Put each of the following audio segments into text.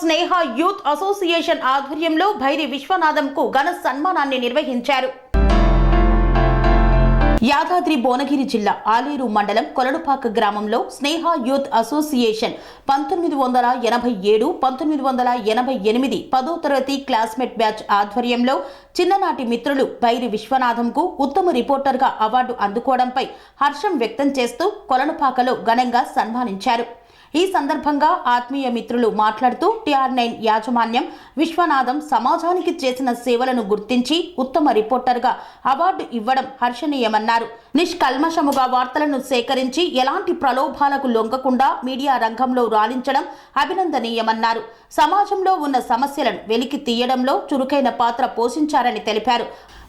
స్నేహ youth association ఆధ్వర్యంలో భైరి విశ్వనాథంకు ఘన సన్మానాన్ని నిర్వహించారు. యాదాద్రి భువనగిరి జిల్లా ఆలేరు మండలం కొలడుపాక గ్రామంలో స్నేహ యూత్ అసోసియేషన్ పంతొమ్మిది వందల ఎనభై ఏడు పంతొమ్మిది వందల ఎనభై ఎనిమిది పదో తరగతి క్లాస్మేట్ బ్యాచ్ ఆధ్వర్యంలో చిన్ననాటి మిత్రులు బైరి విశ్వనాథంకు ఉత్తమ రిపోర్టర్గా అవార్డు అందుకోవడంపై హర్షం వ్యక్తం చేస్తూ కొలనుపాకలో ఘనంగా సన్మానించారు. ఈ సందర్భంగా ఆత్మీయ మిత్రులు మాట్లాడుతూ టిఆర్ నైన్ యాజమాన్యం విశ్వనాథం సమాజానికి చేసిన సేవలను గుర్తించి ఉత్తమ రిపోర్టర్గా అవార్డు ఇవ్వడం హర్షణీయమన్నారు. నిష్కల్మషముగా వార్తలను సేకరించి ఎలాంటి ప్రలోభాలకు లొంగకుండా మీడియా రంగంలో రాణించడం అభినందనీయమన్నారు. సమాజంలో ఉన్న సమస్యలను వెలికి తీయడంలో చురుకైన పాత్ర పోషించారని తెలిపారు.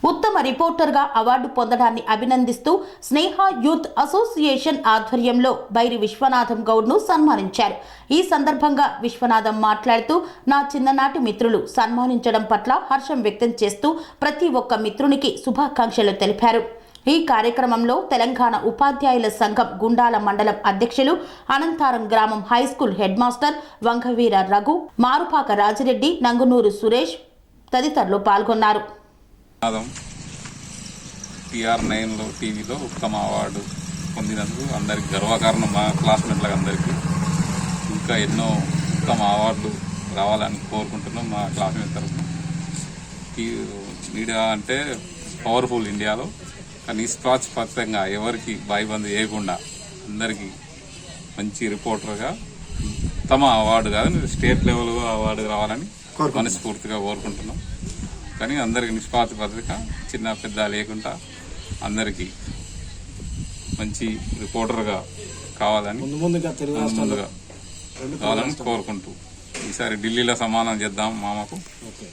ఉత్తమ రిపోర్టర్గా అవార్డు పొందడాన్ని అభినందిస్తూ స్నేహ యూత్ అసోసియేషన్ ఆధ్వర్యంలో బైరి విశ్వనాథం గౌడ్ను సన్మానించారు. ఈ సందర్భంగా విశ్వనాథం మాట్లాడుతూ నా చిన్ననాటి మిత్రులు సన్మానించడం పట్ల హర్షం వ్యక్తం చేస్తూ ప్రతి ఒక్క మిత్రునికి శుభాకాంక్షలు తెలిపారు. ఈ కార్యక్రమంలో తెలంగాణ ఉపాధ్యాయుల సంఘం గుండాల మండలం అధ్యక్షులు అనంతారం గ్రామం high school head master Vangaveera Raghu Marupaka Rajireddy Nangunoor Suresh తదితరులు పాల్గొన్నారు. టిఆర్ నైన్లో టీవీలో ఉత్తమ అవార్డు పొందినందుకు అందరికి గర్వకారణం మా క్లాస్మేట్లకు అందరికీ. ఇంకా ఎన్నో ఉత్తమ అవార్డులు రావాలని కోరుకుంటున్నాం మా క్లాస్మేట్ తరఫున. మీడియా అంటే పవర్ఫుల్ ఇండియాలో. కానీ నిష్పాక్షపాతంగా ఎవరికి బాయిబంద్ చేయకుండా అందరికీ మంచి రిపోర్టర్గా ఉత్తమ అవార్డు కాదు స్టేట్ లెవెల్ అవార్డు రావాలని మనస్ఫూర్తిగా కోరుకుంటున్నాం. కానీ అందరికి నిష్పాక్షపాతంగా చిన్న పెద్ద లేకుండా అందరికీ మంచి రిపోర్టర్గా కావాలని ముందు ముందుగా కావాలని కోరుకుంటూ ఈసారి ఢిల్లీలో సమానం చేద్దాం మామకు. ఓకే.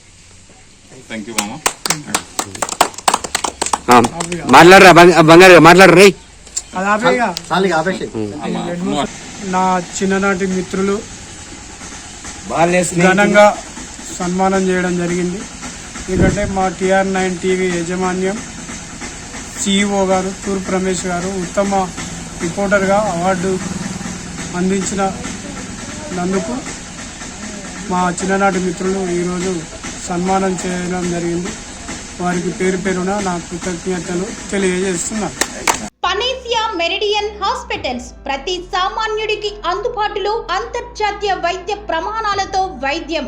థ్యాంక్ యూ మామ. మాట్లాడరా బంగారు మాట్లాడరు రే. నా చిన్ననాటి మిత్రులు ఘనంగా సన్మానం చేయడం జరిగింది. ఎందుకంటే మా టిఆర్ నైన్ టీవీ యాజమాన్యం సిఇఓ గారు తూర్పు రమేష్ గారు ఉత్తమ రిపోర్టర్గా అవార్డు అందించిన నందుకు మా చిన్ననాటి మిత్రులు ఈరోజు సన్మానం చేయడం జరిగింది. వారికి పేరు పేరున నా కృతజ్ఞతలు తెలియజేస్తున్నాను పనేసియా మెరిడియన్ హాస్పిటల్స్ ప్రతి సామాన్యుడికి అందుబాటులో అంతర్జాతీయ వైద్య ప్రమాణాలతో వైద్యం.